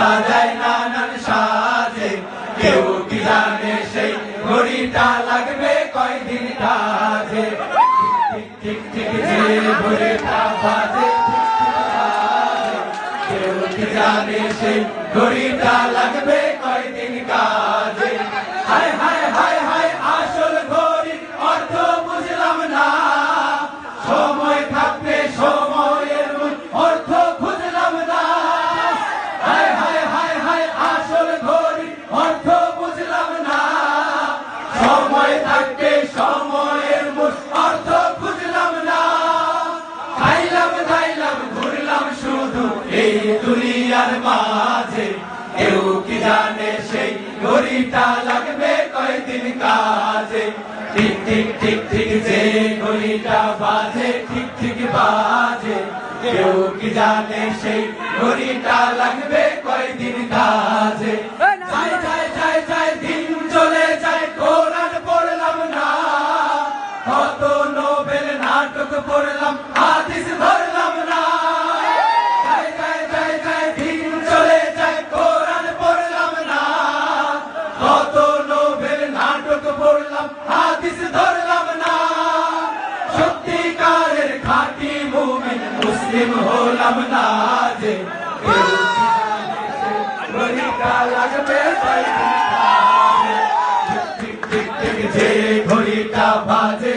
সাজায় নানান সাজে। কেউ কি জানে সেই ঘড়িটা লাগবে কয়দিন কাজে? ঠিক ঠিক যে ঘড়িটা বাজে। কেউ কি জানে সেই ঘড়িটা লাগবে কয়দিন কাজে? হায় হায় সময় থাকতে সময়ের অর্থ খুঁজলাম না। খাইলাম খাইলাম ঘুরলাম শুধু এই দুনিয়ার মাঝে। কেউ কি জানে সেই ঘড়িটা লাগবে কয়দিন কাজে? ঠিক ঠিক ঠিক ঠিক যে ঘড়িটা বাজে, ঠিক ঠিক বাজে। কেউ কি জানে সেই ঘড়িটা লাগবে কয়দিন কাজে? নাটক পড়লাম, হাদিস ধরলাম না। চলে যায়, কোরআন না। কত নোবেল নাটক পড়লাম, হাদিস ধরলাম না। সত্যিকারের খাঁটি মুমিন মুসলিম হলাম না যে লাগবে যে ঘড়িটা বাজে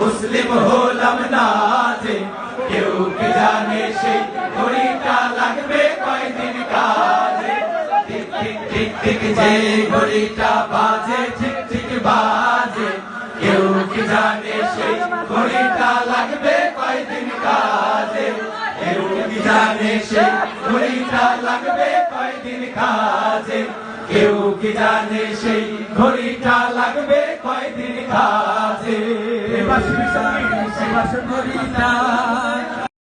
মুসলিম হলাম না যে কেউ কি জানে সেই ঘড়িটা লাগবে কয়দিন কাজে? ঠিক ঠিক ঠিক ঠিক যে ঘড়িটা বাজে, ঠিক ঠিক বাজে। কেউ কি জানে সেই ঘড়িটা লাগবে কয়দিন কাজে? কেউ কি জানে সেই ঘড়িটা লাগবে কয়দিন কাজে? কেউ কি জানে সেই ঘড়িটা লাগবে কয়দিন কাজে? এবার ঘড়িটা